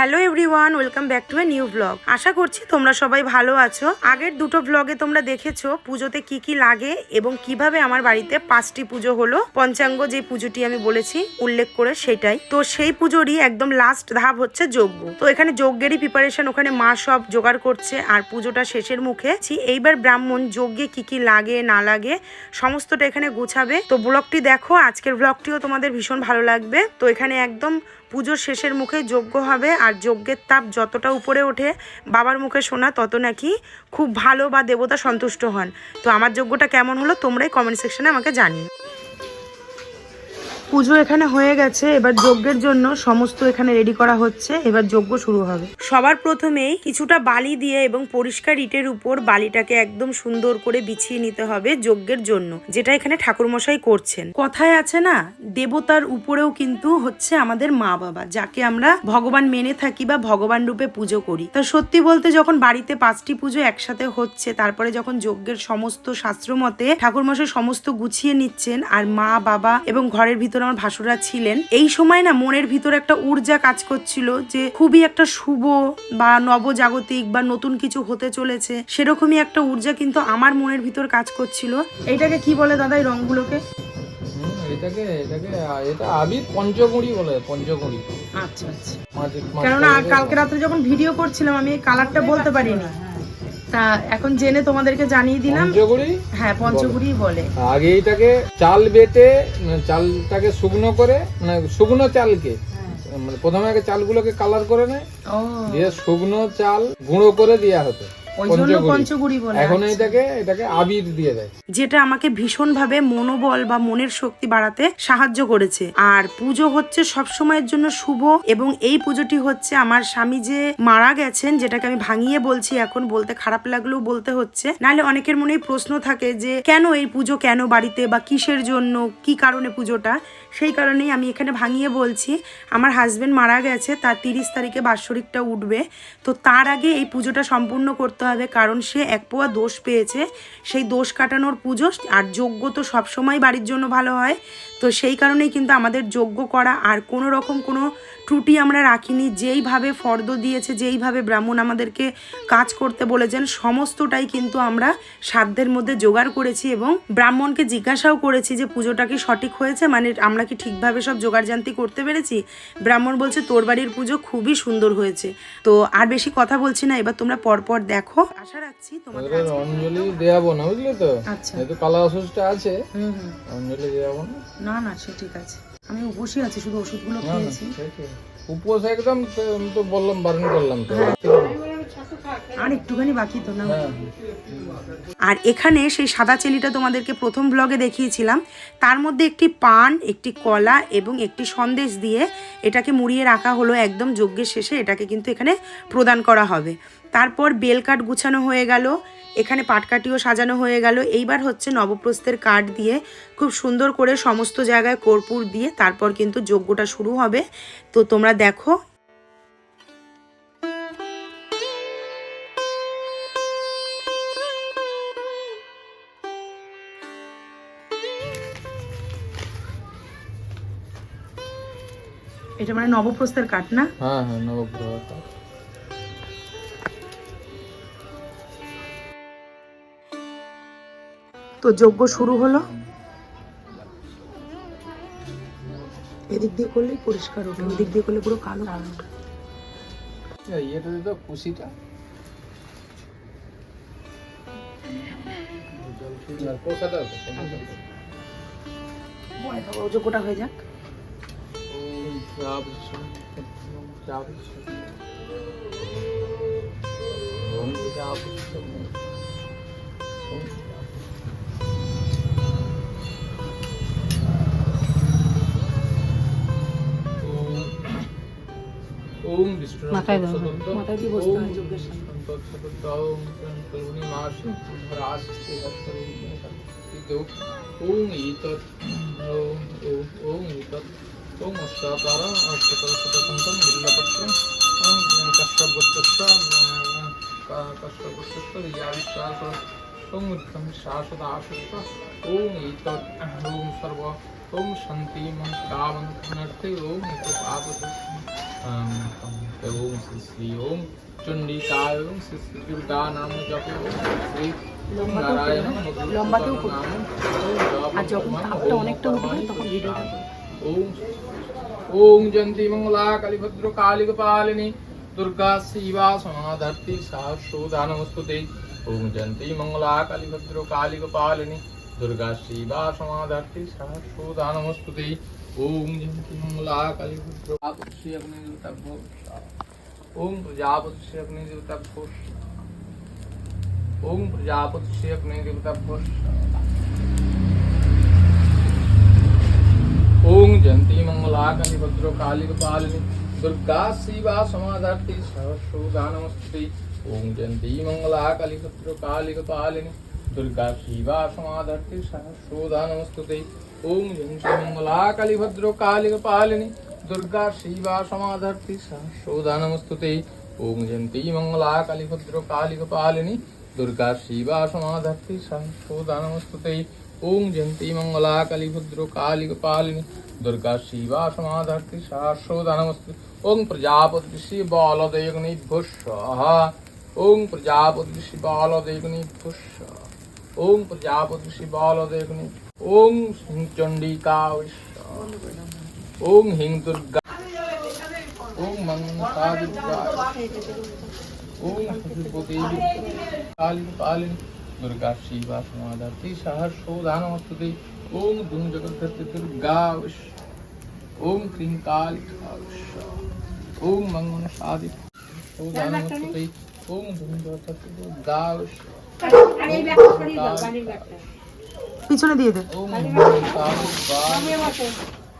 Hello everyone, welcome back to a new blog. আশা করছি তোমরা সবাই ভালো আছো। আগের দুটো ব্লগে তোমরা দেখেছ পুজোতে কি কি লাগে এবং কীভাবে আমার বাড়িতে পাঁচটি পুজো হলো। পঞ্চাঙ্গ যে পুজোটি আমি বলেছি, উল্লেখ করে সেটাই। তো সেই পুজোরই একদম লাস্ট ধাপ হচ্ছে যজ্ঞ। তো এখানে যজ্ঞেরই প্রিপারেশন ওখানে মা সব জোগাড় করছে আর পুজোটা শেষের মুখে। এইবার ব্রাহ্মণ যজ্ঞে কি কি লাগে, না লাগে, সমস্তটা এখানে গুছাবে। তো ব্লগটি দেখো, আজকের ব্লগটিও তোমাদের ভীষণ ভালো লাগবে। তো এখানে একদম পুজোর শেষের মুখে যজ্ঞ হবে আর যজ্ঞের তাপ যতটা উপরে ওঠে বাবার মুখে শোনা, তত নাকি খুব ভালো বা দেবতা সন্তুষ্ট হন। তো আমার যজ্ঞটা কেমন হলো তোমরাই কমেন্ট সেকশানে আমাকে জানিও। পুজো এখানে হয়ে গেছে, এবার যজ্ঞের জন্য সমস্ত এখানে রেডি করা হচ্ছে, এবার যজ্ঞ শুরু হবে। সবার প্রথমেই কিছুটা বালি দিয়ে এবং পরিষ্কার ইটের উপর বালিটাকে একদম সুন্দর করে বিছিয়ে নিতে হবে যজ্ঞের জন্য, যেটা এখানে ঠাকুরমশাই করছেন। কথায় আছে না, দেবতার উপরেও কিন্তু হচ্ছে আমাদের মা বাবা, যাকে আমরা ভগবান মেনে থাকি বা ভগবান রূপে পুজো করি। তা সত্যি বলতে যখন বাড়িতে পাঁচটি পুজো একসাথে হচ্ছে, তারপরে যখন যজ্ঞের সমস্ত শাস্ত্র মতে ঠাকুরমশাই সমস্ত গুছিয়ে নিচ্ছেন, আর মা বাবা এবং ঘরের ভিতরে আমার ভাসুরা ছিলেন, এই সময় না মনের ভিতরে একটা ঊর্জা কাজ করছিল যে খুবই একটা শুভ বা নবজাগতিক বা নতুন কিছু হতে চলেছে সেরকমই একটা ঊর্জা কিন্তু আমার মনের ভিতর কাজ করছিল। এটাকে কি বলে দাদা এই রংগুলোকে? হুম, এটাকে এটাকে এটা আবির পঞ্চকুড়ি বলে পঞ্চকুড়ি। আচ্ছা আচ্ছা। কেননা কালকে রাত্রে যখন ভিডিও করছিলাম আমি কালারটা বলতে পারিনি। তা এখন জেনে তোমাদেরকে জানিয়ে দিলাম। পঞ্চকুড়ি? হ্যাঁ পঞ্চগুড়ি বলে। আগে এটাকে চাল বেটে চালটাকে শুকনো করে মানে শুকনো চালকে মানে প্রথমে আগে চালগুলোকে কালার করে নেয় দিয়ে শুকনো চাল গুঁড়ো করে দেওয়া হতো এখন এটাকে এটাকে আবির দিয়ে দেয়। যেটা আমাকে ভীষণভাবে মনোবল বা মনের শক্তি বাড়াতে সাহায্য করেছে। আর পুজো হচ্ছে সব সময়ের জন্য শুভ এবং এই পুজোটি হচ্ছে আমার স্বামী যে মারা গেছেন যেটাকে আমি ভাঙিয়ে বলছি এখন বলতে খারাপ লাগলেও বলতে হচ্ছে। নাহলে অনেকের মনেই প্রশ্ন থাকে যে কেন এই পুজো কেন বাড়িতে বা কিসের জন্য কি কারণে পুজোটা? সেই কারণেই আমি এখানে ভাঙিয়ে বলছি, আমার হাজব্যান্ড মারা গেছে, তার তিরিশ তারিখে বাৎসরিকটা উঠবে। তো তার আগে এই পুজোটা সম্পূর্ণ করতে হবে, কারণ সে এক পোয়া দোষ পেয়েছে। সেই দোষ কাটানোর পুজো, আর যোগ্য তো সবসময় বাড়ির জন্য ভালো হয়। তো সেই কারণেই কিন্তু আমাদের যোগ্য করা আর কোনো রকম কোনো ত্রুটি আমরা রাখিনি। যেইভাবে ফর্দ দিয়েছে যেইভাবে ব্রাহ্মণ আমাদেরকে কাজ করতে বলেছেন সমস্তটাই কিন্তু আমরা সাধ্যের মধ্যে জোগাড় করেছি এবং ব্রাহ্মণকে জিজ্ঞাসাও করেছি যে পুজোটা কি সঠিক হয়েছে? মানে আমরা কি ঠিকভাবে সব জোগাড়জান্তি করতে পেরেছি? ব্রাহ্মণ বলছে তোর বাড়ির পুজো খুবই সুন্দর হয়েছে। তো আর বেশি কথা বলছি না এবার তোমরা পরপর দেখো। আশা রাখছি তোমাদের অঞ্জলি দেওয়াবো না বুঝলি তো? আচ্ছা। কালা ওষুধটা আছে অঞ্জলি দেওয়াবো না। না না সে ঠিক আছে। আমি উপসই আছি শুধু ওষুধগুলো খেয়েছি। উপোস একদম তো বললাম বারণ করলাম তো। আর একটুখানি বাকি তো না? হ্যাঁ। আর এখানে সেই সাদা চেলিটা তোমাদেরকে প্রথম ব্লগে দেখিয়েছিলাম। তার মধ্যে একটি পান একটি কলা এবং একটি সন্দেশ দিয়ে এটাকে মুড়িয়ে রাখা হলো একদম যজ্ঞের শেষে। এটাকে কিন্তু এখানে প্রদান করা হবে। তারপর বেলকাঠ গুছানো হয়ে গেল, এখানে পাটকাঠিও সাজানো হয়ে গেল। এইবার হচ্ছে নবপ্রস্থের কাঠ দিয়ে খুব সুন্দর করে সমস্ত জায়গায় কর্পূর দিয়ে তারপর কিন্তু যজ্ঞটা শুরু হবে। তো তোমরা দেখো। এটা মানে নবপ্রস্থের কাঠ না? হ্যাঁ হ্যাঁ নবগ্রহ তো যজ্ঞ শুরু হলো। এদিক দিয়ে করলেই পরিষ্কার ওঠে ওদিক দিয়ে করলে পুরো কালো কালো ওঠে ইয়েটা দিত কুশিটা। যজ্ঞটা হয়ে যাক। ওম বিষ্ণু মাথায় দাও, মাথায় দিয়ে বসতে হয় যজ্ঞের সামনে। ওম ইতৎ ওম ইতৎ ওম অষ্টাপার অষ্টাপার শতসন্তম বিল্লপত্রম কষ্টগোত্রস্য কষ্টগোত্রস্য রিয়াবিশ্বাস ওম উত্তম শাশ্বত আশুষ্ট ওম ইতৎ ওম সর্ব ওম শান্তি শ্রাবণ অর্থে ওম ইতৎ আপদ শ্রী ওম চণ্ডিকা এবং শ্রী দুর্গা নাম জপ শ্রী নারায়ণ লম্বাতেও আর যখন তাপটা অনেকটা উঠবে তখন ভিডিওটা ওম ওম জয়ন্তী মঙ্গলা কালীভদ্র কালিকপালিনী দুর্গা শিবা সমাধর্তি সহস্রদানমস্তুতে। ওম জয়ন্তী মঙ্গলা কালীভদ্র কালিকপালিনী দুর্গা শিবা সমাধর্তি সহস্রদানমস্তুতে। ওম জয়ন্তী মঙ্গলা কালীভদ্র অগ্নি ओम प्रजापत श्री अपने देवता घोष ओम प्रजापत श्री अपने देवता घोष ओम जयंती मंगला मंगलाकनि भद्र काली पालिनी दुर्गा शिवा समाधि सहस्रोगा नमस्ते ओम जयंती मंगला मंगलाकली भद्र काली पालिनी दुर्गा शिवा समाधि सहस्रोदा नमस्ते ओम जयंती मंगला मंगलाकली भद्र काली पालिनी দুর্গা শিবা সমাধার্থী সৌদানমস্তুতে ওং জয়ন্তী মঙ্গলা কালীভদ্র কালিকপালিনী দুর্গা শিবা সমাধার্থী সৌদানমস্তুতে ওং জয়ন্তী মঙ্গলা কালীভদ্র কালিকপালিনী দুর্গা শিবা সমাধার্থী সহস্রদানমস্তু ওং প্রজাপতি শিবালদয়গ্নি ভূষ ওং প্রজাপতি শিবালদয়গ্নি ভূষ ওং প্রজাপতি শিবালদয়গ্নি ওং চণ্ডিকা ওং হিং দুর্গা ওং মংসা দুর্গা ওং হসিপদেবী কালীন পালীন দুর্গা শিবা সমাধাতি সহর্ষো দানমস্তুতে ওং দুং জগদ্ধর্তি দুর্গা ওং ক্রিং কালী ওং মংসা দুর্গা দানমস্তুতে ওং দুং জগদ্ধর্তি দুর্গা পিছনে দিয়ে দে।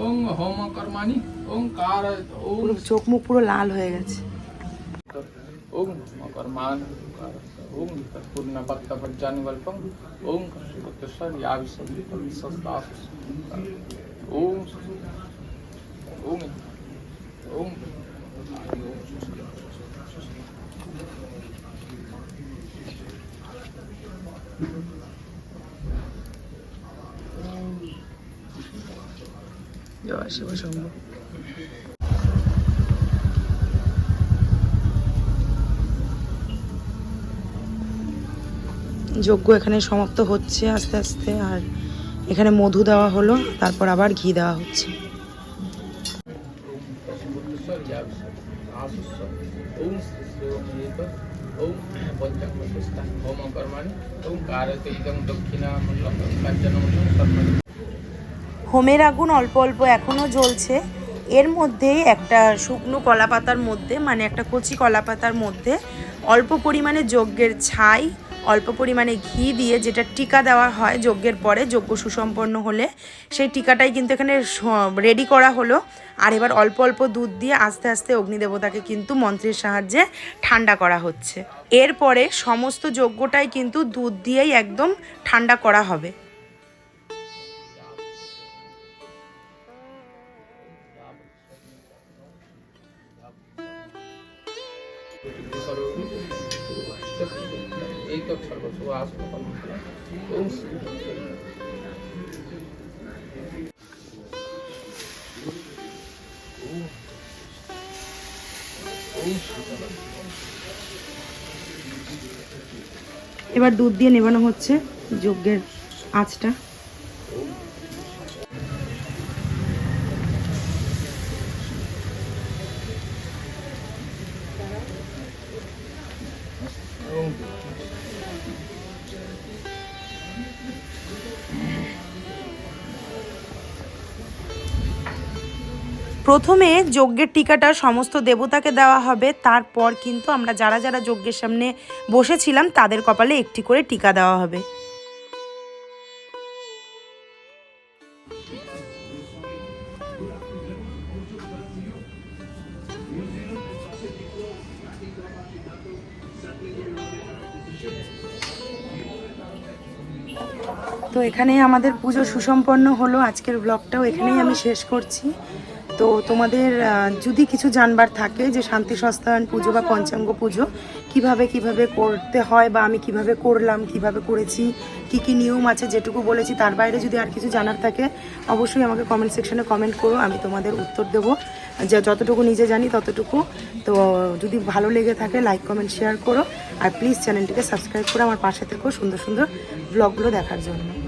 ওং হোম কর্মানি ওং কার ওং চোখ মুখ পুরো লাল হয়ে গেছে ওং কর্মান ওং পূর্ণ ভক্ত ভজ্জানি বল্পং ওং শ্রীকৃষ্ণ ইয়াবিসং সস্তাস ওং ওং ওং Thank you. শম্ভু যজ্ঞ এখানে সমাপ্ত হচ্ছে আস্তে আস্তে, আর এখানে মধু দেওয়া হলো, তারপর আবার ঘি দেওয়া হচ্ছে। হোমের আগুন অল্প অল্প এখনও জ্বলছে। এর মধ্যে একটা শুকনো কলা পাতার মধ্যে মানে একটা কচি কলা পাতার মধ্যে অল্প পরিমাণে যজ্ঞের ছাই, অল্প পরিমাণে ঘি দিয়ে যেটা টিকা দেওয়া হয় যজ্ঞের পরে, যজ্ঞ সুসম্পন্ন হলে, সেই টিকাটাই কিন্তু এখানে রেডি করা হলো। আর এবার অল্প অল্প দুধ দিয়ে আস্তে আস্তে অগ্নিদেবতাকে কিন্তু মন্ত্রের সাহায্যে ঠান্ডা করা হচ্ছে। এরপরে সমস্ত যজ্ঞটাই কিন্তু দুধ দিয়েই একদম ঠান্ডা করা হবে। এবার দুধ দিয়ে নেবানো হচ্ছে যজ্ঞের আঁচটা। প্রথমে যজ্ঞের টিকাটা সমস্ত দেবতাকে দেওয়া হবে, তারপর কিন্তু আমরা যারা যারা যজ্ঞের সামনে বসেছিলাম, তাদের কপালে একটি করে টিকা দেওয়া হবে। তো এখানেই আমাদের পুজো সুসম্পন্ন হলো। আজকের ব্লগটাও এখানেই আমি শেষ করছি। তো তোমাদের যদি কিছু জানবার থাকে যে শান্তি সস্তায়ন পুজো বা পঞ্চাঙ্গ পুজো, কীভাবে কীভাবে করতে হয় বা আমি কীভাবে করলাম, কীভাবে করেছি, কি কি নিয়ম আছে যেটুকু বলেছি, তার বাইরে যদি আর কিছু জানার থাকে, অবশ্যই আমাকে কমেন্ট সেকশনে কমেন্ট করো, আমি তোমাদের উত্তর দেবো। যে, যতটুকু নিজে জানি ততটুকু। তো যদি ভালো লেগে থাকে লাইক কমেন্ট শেয়ার করো। আর প্লিজ চ্যানেলটিকে সাবস্ক্রাইব করে আমার পাশে থেকো সুন্দর সুন্দর ব্লগগুলো দেখার জন্য।